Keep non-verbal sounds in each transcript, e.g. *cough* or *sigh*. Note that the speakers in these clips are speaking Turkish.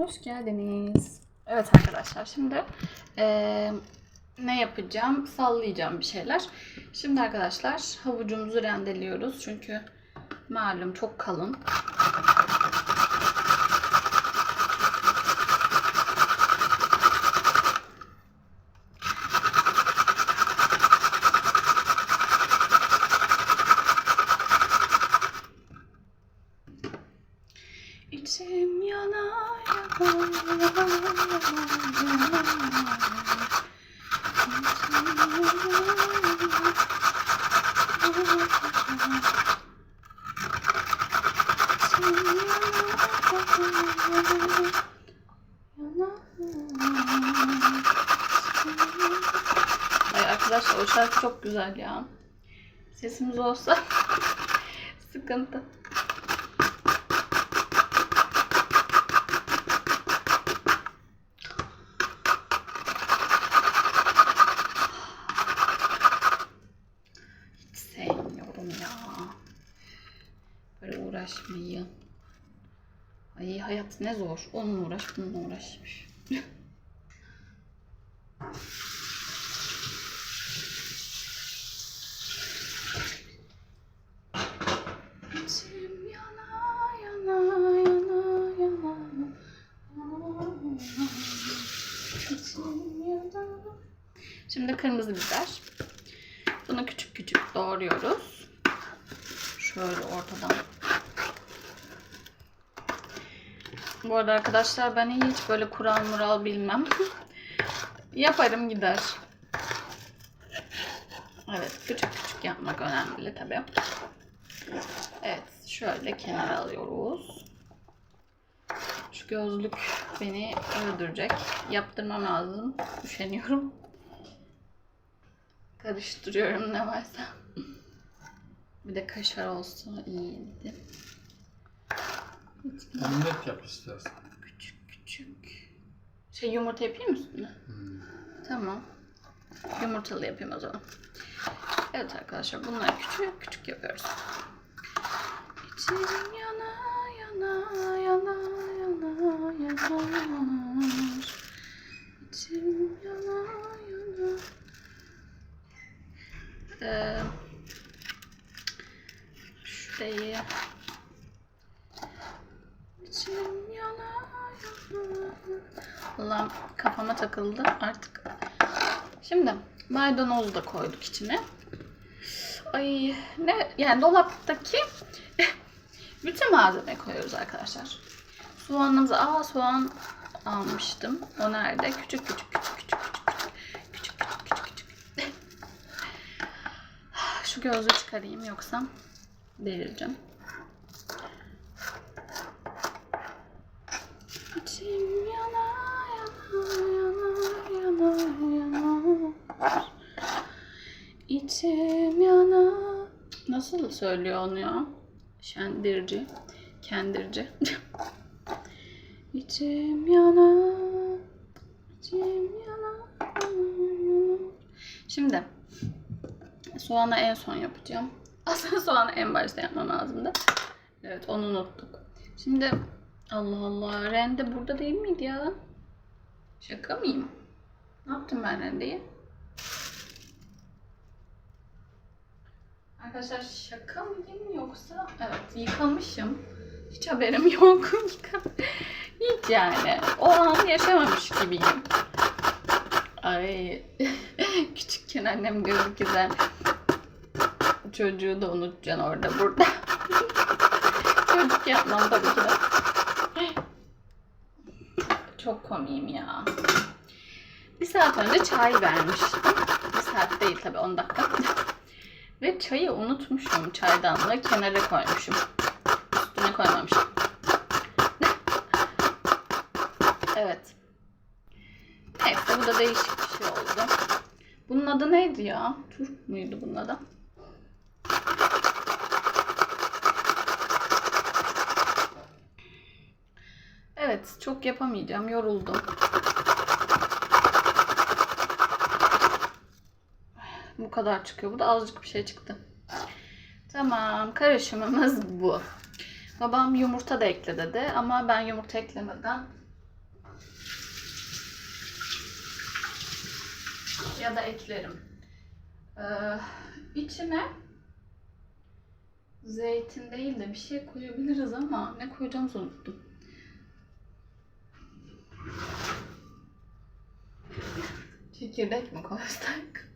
Hoş geldiniz. Evet arkadaşlar şimdi eee, ne yapacağım? Sallayacağım bir şeyler. Şimdi arkadaşlar havucumuzu rendeliyoruz. Çünkü malum çok kalın. Ay arkadaşlar o şarkı çok güzel ya. Sesimiz olsa *laughs* sıkıntı. Hiç sevmiyorum ya. Böyle uğraşmayı. Ay hayat ne zor. Onunla uğraş, bununla uğraşmış. Şimdi kırmızı biber. Bunu küçük küçük doğruyoruz. Şöyle ortadan. Bu arada arkadaşlar ben hiç böyle kural mural bilmem. Yaparım gider. Evet küçük küçük yapmak önemli tabii. Evet şöyle kenara alıyoruz. Şu gözlük beni öldürecek. Yaptırmam lazım. Üşeniyorum. Karıştırıyorum ne varsa. Bir de kaşar olsa iyiydi. Omlet yap istersen. Küçük küçük. Şey yumurta yapayım mı üstüne? Tamam. Yumurtalı yapayım o zaman. Evet arkadaşlar bunları küçük küçük yapıyoruz. İçim yana yana yana yana yanar. İçim yana yana. Ee, şurayı İçim yana yana. Allah'ım kafama takıldı artık. Şimdi maydanozu da koyduk içine. Ay ne yani dolaptaki *laughs* bütün malzeme koyuyoruz arkadaşlar. Soğanımızı aa soğan almıştım. O nerede? Küçük küçük küçük küçük küçük küçük küçük küçük küçük küçük. *laughs* Şu gözü çıkarayım yoksa delireceğim. İçim yana yana yana yana yana. İçim yana. Nasıl söylüyor onu ya? Şendirci. Kendirci. İçim yana. İçim yana. Şimdi soğanı en son yapacağım. *laughs* Aslında soğanı en başta yapmam lazımdı. Evet onu unuttuk. Şimdi Allah Allah rende burada değil miydi ya? Şaka mıyım? Ne yaptım ben rendeyi? Arkadaşlar şaka mıyım yoksa evet yıkamışım. Hiç haberim yok. *laughs* Hiç yani. O an yaşamamış gibiyim. Ay *laughs* küçükken annem diyordu ki sen çocuğu da unutacaksın orada burada. *laughs* Çocuk yapmam tabii ki de. Çok komiyim ya. Bir saat önce çay vermiştim. Bir saat değil tabii 10 dakika. Ve çayı unutmuşum çaydanlığı kenara koymuşum. Üstüne koymamışım. evet. Neyse bu da değişik bir şey oldu. Bunun adı neydi ya? Turp muydu bunun adı? Evet, çok yapamayacağım. Yoruldum. Bu kadar çıkıyor. Bu da azıcık bir şey çıktı. Tamam, karışımımız bu. Babam yumurta da ekle dedi ama ben yumurta eklemeden Ya da eklerim. Ee, içine zeytin değil de bir şey koyabiliriz ama ne koyacağımızı unuttum. Çekirdek mi koysak?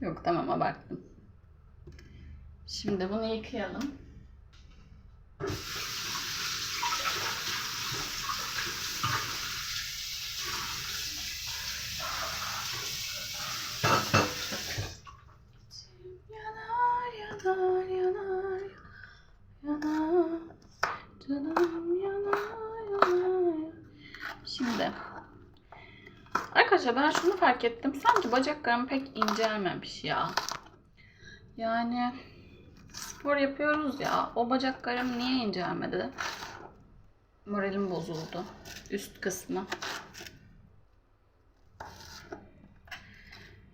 Yok tamam abarttım. Şimdi bunu yıkayalım. Şimdi Arkadaşlar ben şunu fark ettim. Sanki bacaklarım pek incelmemiş ya. Yani spor yapıyoruz ya. O bacaklarım niye incelmedi? Moralim bozuldu. Üst kısmı.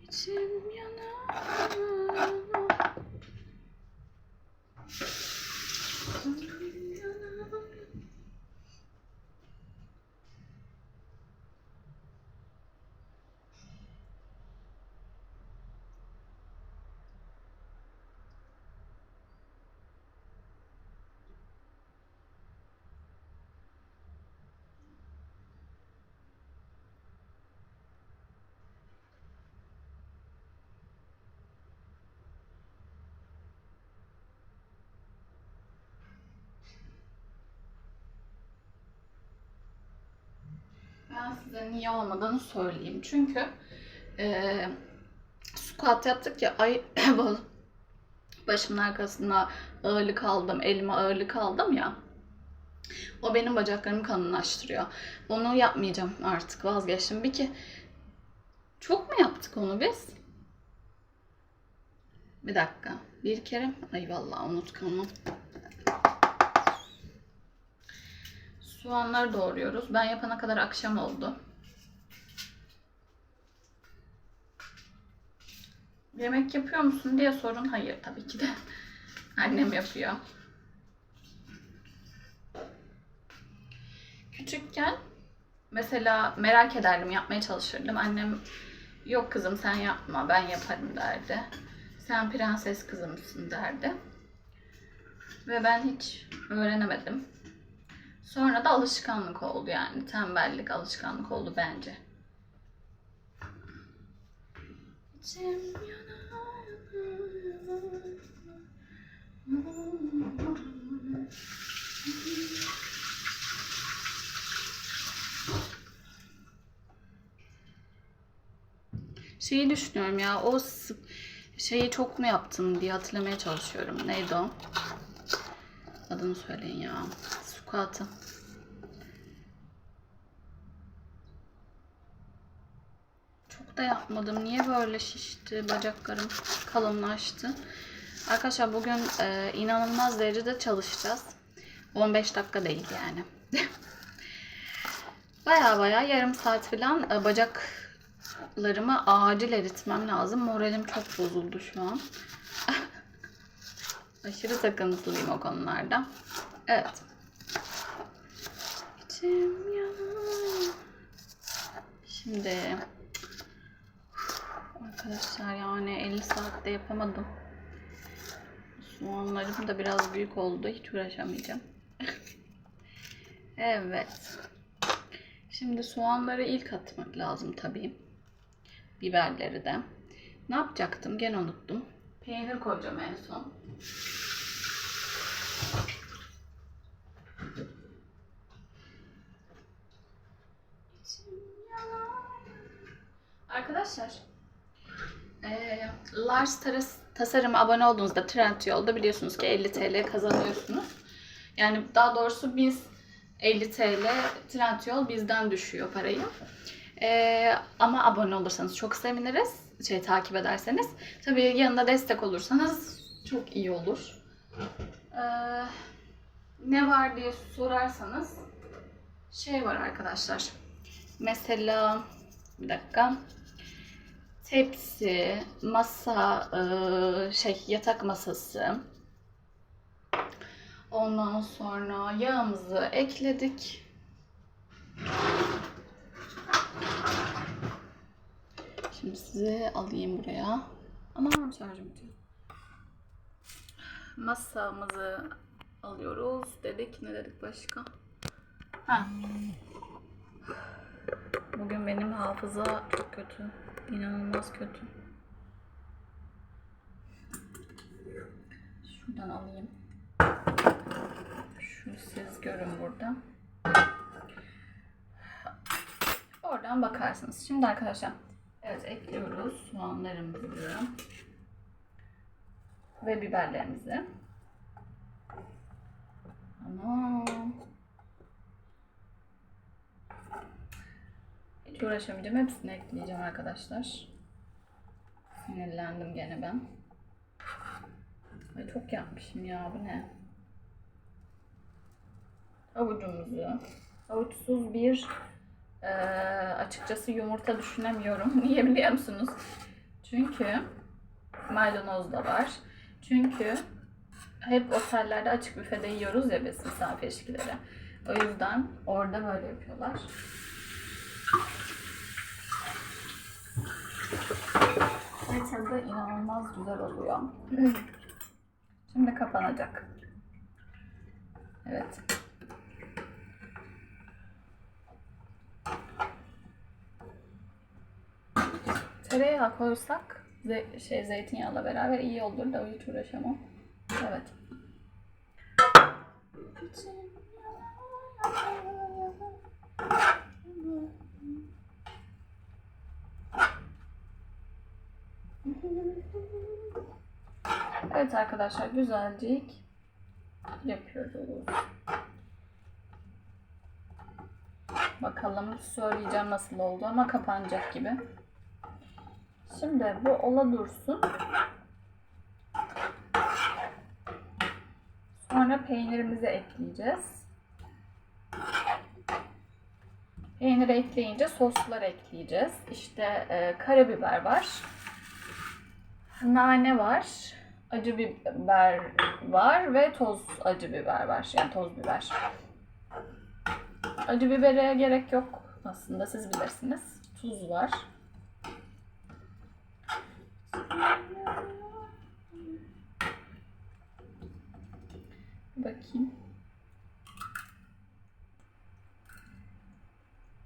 İçim Ben size niye olmadığını söyleyeyim. Çünkü eee squat yaptık ya ay *clears throat* başımın arkasına ağırlık aldım, elime ağırlık aldım ya. O benim bacaklarımı kalınlaştırıyor. Onu yapmayacağım artık vazgeçtim. Bir ki çok mu yaptık onu biz? Bir dakika. Bir kere. Ay vallahi unutkanım. Soğanları doğruyoruz. Ben yapana kadar akşam oldu. Yemek yapıyor musun diye sorun. Hayır tabii ki de. *laughs* Annem yapıyor. Küçükken mesela merak ederdim, yapmaya çalışırdım. Annem yok kızım sen yapma ben yaparım derdi. Sen prenses kızımsın derdi. Ve ben hiç öğrenemedim. Sonra da alışkanlık oldu yani. Tembellik alışkanlık oldu bence. Şeyi düşünüyorum ya o şeyi çok mu yaptın diye hatırlamaya çalışıyorum. Neydi o? Adını söyleyin ya. Squat'ı. Çok da yapmadım. Niye böyle şişti? Bacaklarım kalınlaştı. Arkadaşlar bugün e, inanılmaz derecede çalışacağız. 15 dakika değil yani. *laughs* baya baya yarım saat falan e, bacaklarımı acil eritmem lazım. Moralim çok bozuldu şu an. *laughs* Aşırı takıntılıyım o konularda. Evet. İçim yanar. Şimdi arkadaşlar yani 50 saatte yapamadım. Soğanlarım da biraz büyük oldu. Hiç uğraşamayacağım. *laughs* evet. Şimdi soğanları ilk atmak lazım tabii. Biberleri de. Ne yapacaktım? Gene unuttum. Peynir koyacağım en son. Arkadaşlar eee Lars Taras tasarıma abone olduğunuzda Trendyol'da biliyorsunuz ki 50 TL kazanıyorsunuz. Yani daha doğrusu biz 50 TL Trendyol bizden düşüyor parayı. Eee, ama abone olursanız çok seviniriz. Şey takip ederseniz. Tabii yanında destek olursanız çok iyi olur. Eee, ne var diye sorarsanız şey var arkadaşlar. Mesela bir dakika tepsi, masa, e, şey yatak masası. Ondan sonra yağımızı ekledik. Şimdi sizi alayım buraya. Aman şarjım bitiyor. Masamızı alıyoruz. Dedik ne dedik başka? Ha. Bugün benim hafıza çok kötü. İnanılmaz kötü. Şuradan alayım. Şu siz görün burada. Oradan bakarsınız. Şimdi arkadaşlar evet ekliyoruz soğanlarımızı ve biberlerimizi. Ana. Hiç uğraşamayacağım. Hepsini ekleyeceğim arkadaşlar. Sinirlendim gene ben. Ay çok yapmışım ya bu ne? Avucumuzu. Avuçsuz bir eee, açıkçası yumurta düşünemiyorum. *laughs* Niye biliyor musunuz? Çünkü maydanoz da var. Çünkü hep otellerde açık büfede yiyoruz ya biz misafir. O yüzden orada böyle yapıyorlar. Ve tadı inanılmaz güzel oluyor. Şimdi kapanacak. Evet. Tereyağı koysak ze- şey zeytinyağıyla beraber iyi olur da hiç uğraşamam. Evet. Evet arkadaşlar güzelcik yapıyoruz. Bakalım söyleyeceğim nasıl oldu ama kapanacak gibi. Şimdi bu ola dursun. Sonra peynirimizi ekleyeceğiz. Peyniri ekleyince soslar ekleyeceğiz. İşte e, karabiber var. Nane var. Acı biber var ve toz acı biber var. Yani toz biber. Acı bibere gerek yok aslında siz bilirsiniz. Tuz var. Bakayım.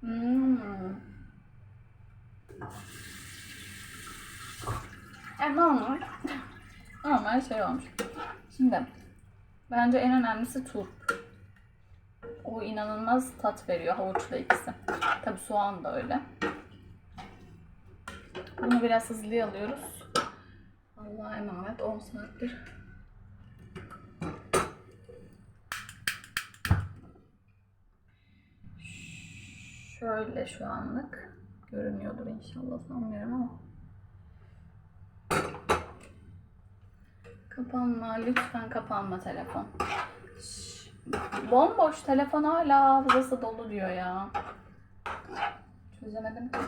Hmm. E, normal. Şey olmuş. Şimdi bence en önemlisi turp. O inanılmaz tat veriyor havuçla ikisi. Tabi soğan da öyle. Bunu biraz hızlı alıyoruz. Allah'a emanet 10 saattir. Şöyle şu anlık görünüyordur inşallah sanmıyorum ama. Kapanma lütfen kapanma telefon. Şş, Bomboş telefon hala hafızası dolu diyor ya. Çözemedim ki.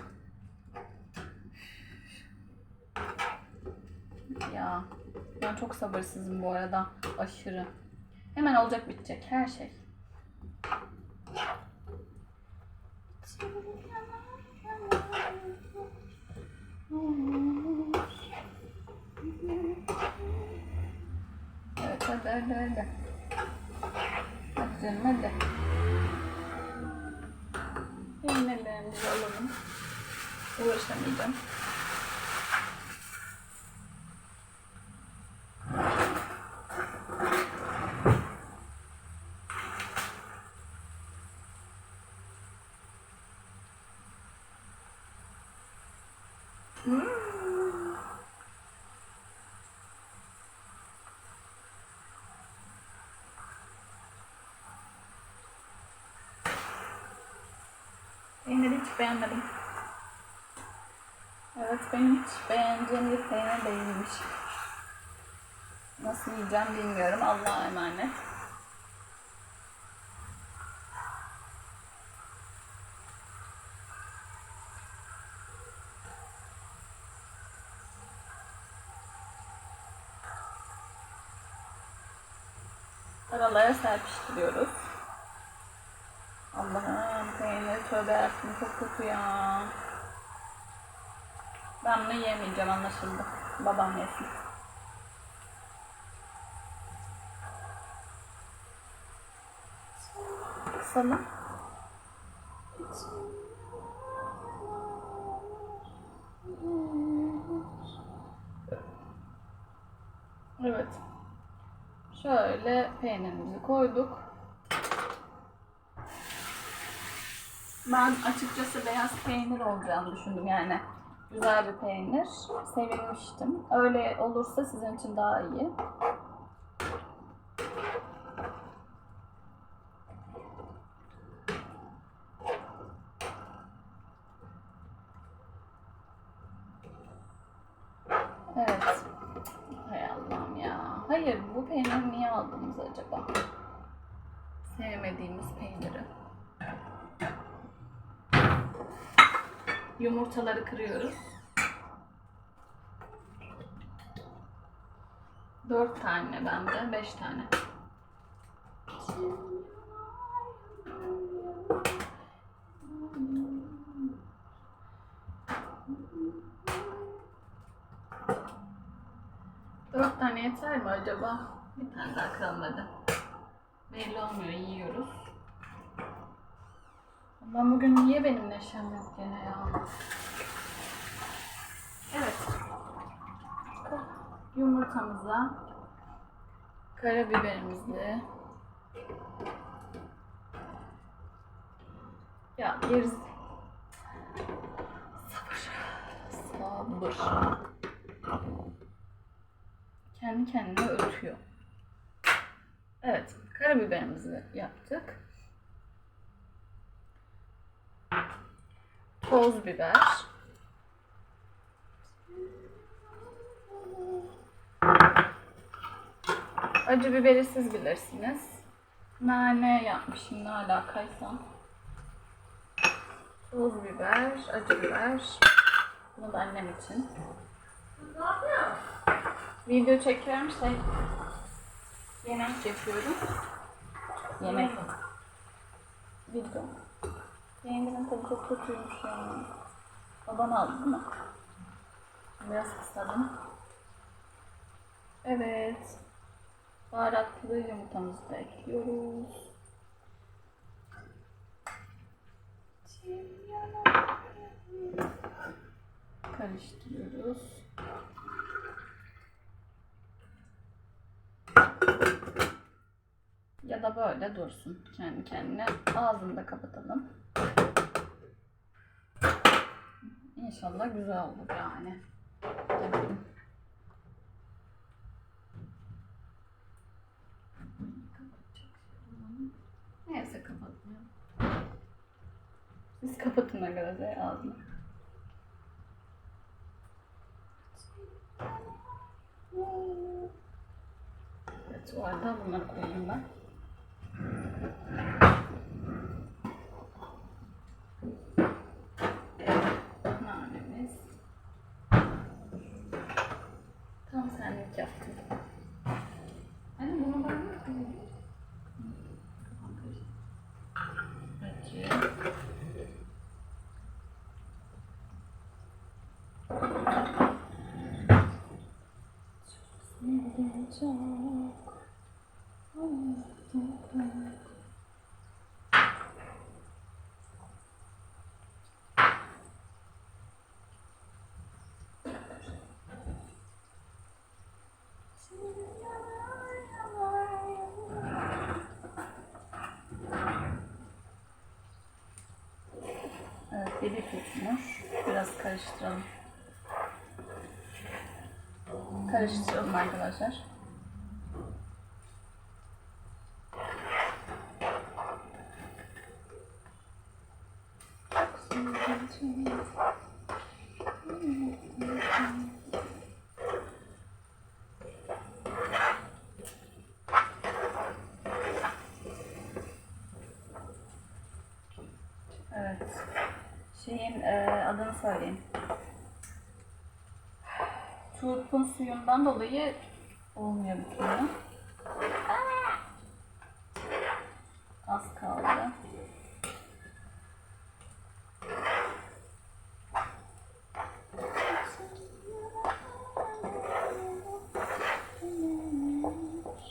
Ya ben çok sabırsızım bu arada. Aşırı. Hemen olacak bitecek her şey. Evet hadi hadi hadi. Hadi canım hadi. Peynirlerimizi alalım. Uğraşamayacağım. Peyniri hiç beğenmedim. Evet benim hiç beğeneceğim bir peynir değilmiş. Nasıl yiyeceğim bilmiyorum. Allah'a emanet. Aralara serpiştiriyoruz. Peynir tövbe yarabbim çok kötü ya. Ben bunu yemeyeceğim anlaşıldı. Babam yesin. Sana. Evet. Şöyle peynirimizi koyduk. Ben açıkçası beyaz peynir olacağını düşündüm yani. Güzel bir peynir. Sevinmiştim. Öyle olursa sizin için daha iyi. Evet. Hay Allah'ım ya. Hayır bu peyniri niye aldınız acaba? Sevmediğimiz peyniri. Yumurtaları kırıyoruz. Dört tane bende, beş tane. Dört tane yeter mi acaba? Bir tane daha kıralım hadi. Belli olmuyor, yiyoruz. Ben bugün niye benim neşem yok gene ya? Evet. Yumurtamıza karabiberimizi ya yeriz sabır sabır kendi kendine ötüyor. Evet, karabiberimizi yaptık. Toz biber. Acı biberi siz bilirsiniz. Nane yapmışım ne alakaysa. Toz biber, acı biber. Bunu da annem için. Video çekiyorum şey. Yemek yapıyorum. Yemek. Video. Peynirin tadı çok kötüymüş ya. Baban aldı değil mi? Biraz kısadım. Evet. Baharatlı yumurtamızı da ekliyoruz. Karıştırıyoruz. Ya da böyle dursun kendi kendine. Ağzını da kapatalım. İnşallah güzel olur yani. Neyse kapatmayalım. Siz kapatın arkadaşlar ağzını. Evet, o arada bunları koyayım ben. Nanemiz. Tam senlik yaptım. Anne bunu ben mi koyayım? Kafam karıştı. Acı. Evet, dibi tutmuş. Biraz karıştıralım. Karıştıralım arkadaşlar. Evet. Şeyin e, adını söyleyeyim. Turpun suyundan dolayı olmuyor türlü.